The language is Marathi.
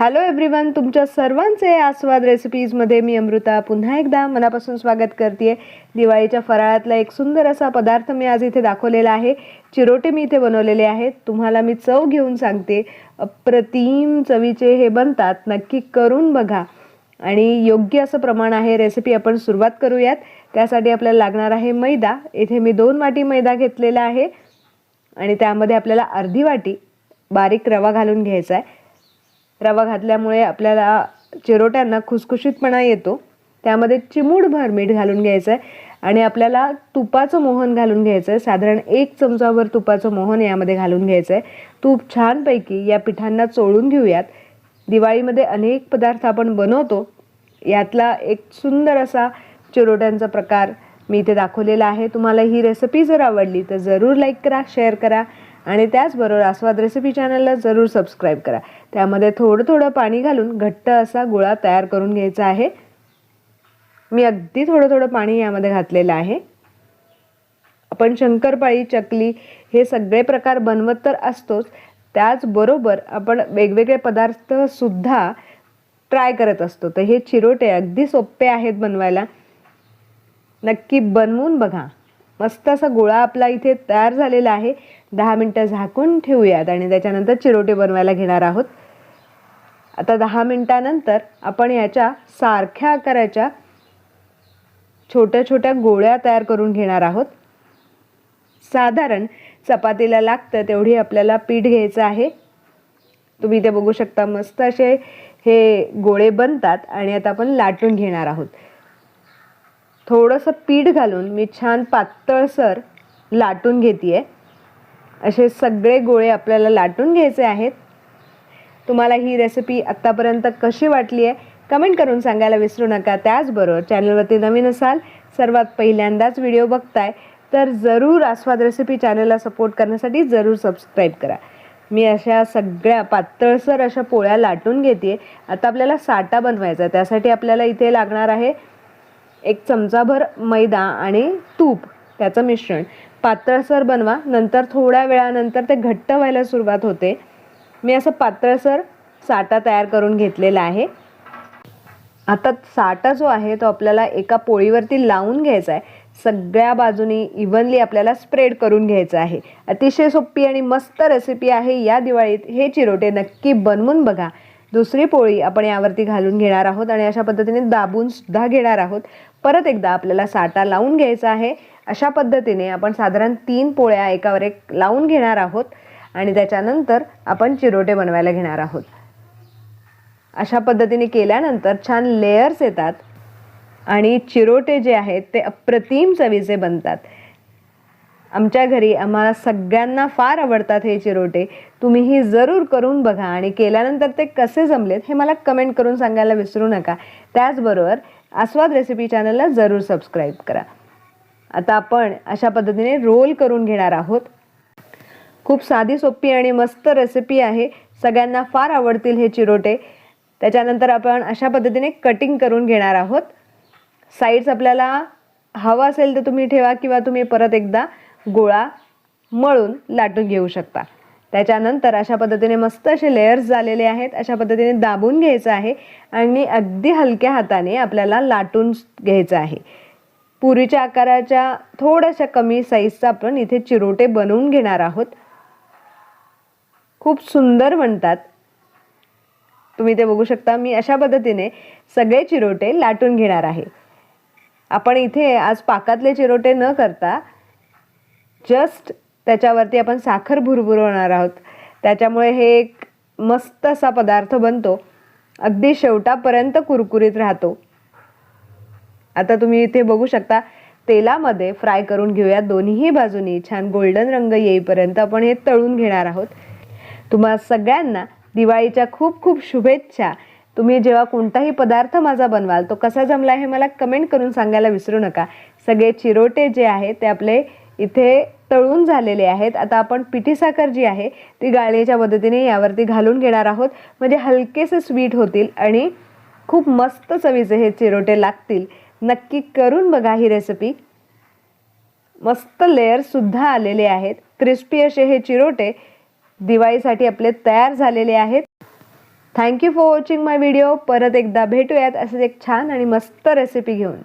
हॅलो एव्हरीवन तुमच्या सर्वांचे आस्वाद रेसिपीजमध्ये मी अमृता पुन्हा एकदा मनापासून स्वागत करते दिवाळीच्या फराळातला एक सुंदर असा पदार्थ मी आज इथे दाखवलेला आहे. चिरोटे मी इथे बनवलेले आहेत. तुम्हाला मी चव घेऊन सांगते. अप्रतिम चवीचे हे बनतात. नक्की करून बघा. आणि योग्य असं प्रमाण आहे रेसिपी आपण सुरुवात करूयात. त्यासाठी आपल्याला लागणार आहे मैदा. इथे मी दोन वाटी मैदा घेतलेला आहे. आणि त्यामध्ये आपल्याला अर्धी वाटी बारीक रवा घालून घ्यायचा आहे. रवा घातल्यामुळे आपल्याला चिरोट्यांना खुसखुशीतपणा येतो. त्यामध्ये चिमूटभर मीठ घालून घ्यायचं आहे आणि आपल्याला तुपाचं मोहन घालून घ्यायचं आहे साधारण एक चमचाभर तुपाचं मोहन यामध्ये घालून घ्यायचं आहे तूप छानपैकी या पिठांना चोळून घेऊयात. दिवाळीमध्ये अनेक पदार्थ आपण बनवतो. यातला एक सुंदर असा चिरोट्यांचा प्रकार मी इथे दाखवलेला आहे. तुम्हाला ही रेसिपी जर आवडली तर जरूर लाईक करा शेअर करा. आणि त्याचबरोबर आस्वाद रेसिपी चॅनलला जरूर सबस्क्राईब करा. त्यामध्ये थोडं थोडं पाणी घालून घट्ट असा गोळा तयार करून घ्यायचा आहे. मी अगदी थोडं थोडं पाणी यामध्ये घातलेलं आहे. आपण शंकरपाळी चकली हे सगळे प्रकार बनवत तर असतोच. त्याचबरोबर आपण वेगवेगळे पदार्थ सुद्धा ट्राय करत असतो. तर हे चिरोटे अगदी सोपे आहेत बनवायला. नक्की बनवून बघा. मस्त असा गोळा आपला इथे तयार झालेला आहे. दहा मिनटं झाकून ठेवूयात आणि त्याच्यानंतर चिरोटे बनवायला घेणार आहोत. आता दहा मिनटानंतर आपण याच्या सारख्या आकाराच्या छोट्या छोट्या गोळ्या तयार करून घेणार आहोत. साधारण चपातीला लागतं तेवढी आपल्याला पीठ घ्यायचं आहे. तुम्ही ते बघू शकता मस्त असे हे गोळे बनतात आणि आता आपण लाटून घेणार आहोत. थोडंसं पीठ घालून मी छान पातळसर लाटून घेते आहे असे सगळे गोळे आपल्याला लाटून घ्यायचे आहेत. तुम्हाला ही रेसिपी आत्तापर्यंत कशी वाटली आहे कमेंट करून सांगायला विसरू नका. त्याचबरोबर चॅनलवरती नवीन असाल सर्वात पहिल्यांदाच व्हिडिओ बघताय तर जरूर आस्वाद रेसिपी चॅनलला सपोर्ट करण्यासाठी जरूर सबस्क्राईब करा. मी अशा सगळ्या पातळसर अशा पोळ्या लाटून घेते आता आपल्याला साठा बनवायचा आहे. त्यासाठी आपल्याला इथे लागणार आहे एक चमचाभर मैदा आणि तूप त्याचं मिश्रण. पातळसर बनवा. नंतर थोड्या वेळानंतर ते घट्ट व्हायला सुरुवात होते. मी असं पातळसर साठा तयार करून घेतलेला आहे. आता साठा जो आहे तो आपल्याला एका पोळीवरती लावून घ्यायचा आहे. सगळ्या बाजूनी इव्हनली आपल्याला स्प्रेड करून घ्यायचं आहे. अतिशय सोपी आणि मस्त रेसिपी आहे या दिवाळीत. हे चिरोटे नक्की बनवून बघा. दुसरी पोळी आपण यावरती घालून घेणार आहोत आणि अशा पद्धतीने दाबून सुद्धा घेणार आहोत. परत एकदा आपल्याला साठा लावून घ्यायचा आहे. अशा पद्धतीने आपण साधारण तीन पोळ्या एकावर एक लावून घेणार आहोत आणि त्याच्यानंतर आपण चिरोटे बनवायला घेणार आहोत. अशा पद्धतीने केल्यानंतर छान लेयर्स येतात आणि चिरोटे जे आहेत ते अप्रतिम चवीचे बनतात. आमच्या घरी आम्हाला सगळ्यांना फार आवडतात हे चिरोटे. तुम्हीही जरूर करून बघा आणि केल्यानंतर ते कसे जमलेत हे मला कमेंट करून सांगायला विसरू नका. त्याचबरोबर आस्वाद रेसिपी चॅनलला जरूर सबस्क्राईब करा. आता आपण अशा पद्धतीने रोल करून घेणार आहोत. खूप साधी सोपी आणि मस्त रेसिपी आहे. सगळ्यांना फार आवडतील हे चिरोटे. त्याच्यानंतर आपण अशा पद्धतीने कटिंग करून घेणार आहोत. साईड्स आपल्याला हवा असेल तर तुम्ही ठेवा किंवा तुम्ही परत एकदा गोळा मळून लाटून घेऊ शकता. त्याच्यानंतर अशा पद्धतीने मस्त असे लेयर्स झालेले आहेत. अशा पद्धतीने दाबून घ्यायचं आहे आणि अगदी हलक्या हाताने आपल्याला लाटून घ्यायचं आहे. पुरीच्या आकाराच्या थोड्याशा कमी साईजचा आपण इथे चिरोटे बनवून घेणार आहोत. खूप सुंदर म्हणतात तुम्ही ते बघू शकता मी अशा पद्धतीने सगळे चिरोटे लाटून घेणार आहे. आपण इथे आज पाकातले चिरोटे न करता जस्ट त्याच्यावरती आपण साखर भुरभुरवणार आहोत. त्याच्यामुळे हे एक मस्त असा पदार्थ बनतो. अगदी शेवटापर्यंत कुरकुरीत राहतो. आता तुम्ही इथे बघू शकता तेलामध्ये फ्राय करून घेऊया दोन्हीही बाजूनी. छान गोल्डन रंग येईपर्यंत आपण हे तळून घेणार आहोत. तुम्हा सगळ्यांना दिवाळीच्या खूप खूप शुभेच्छा. तुम्ही जेव्हा कोणताही पदार्थ माझा बनवाल तो कसा जमला हे मला कमेंट करून सांगायला विसरू नका. सगळे चिरोटे जे आहेत ते आपले इथे तळून झालेले आहेत. आता आपण पिठी साखर जी आहे ती गाळणीच्या मदतीने यावरती घालून घेणार आहोत. म्हणजे हलकेसे स्वीट होतील आणि खूप मस्त चवीचे हे चिरोटे लागतील. नक्की करून बघा ही रेसिपी मस्त लेअरसुद्धा आलेले आहेत. क्रिस्पी असे हे चिरोटे दिवाळीसाठी आपले तयार झालेले आहेत. Thank you for watching my video परत एकदा भेटूयात. असंच एक छान आणि मस्त रेसिपी घेऊन.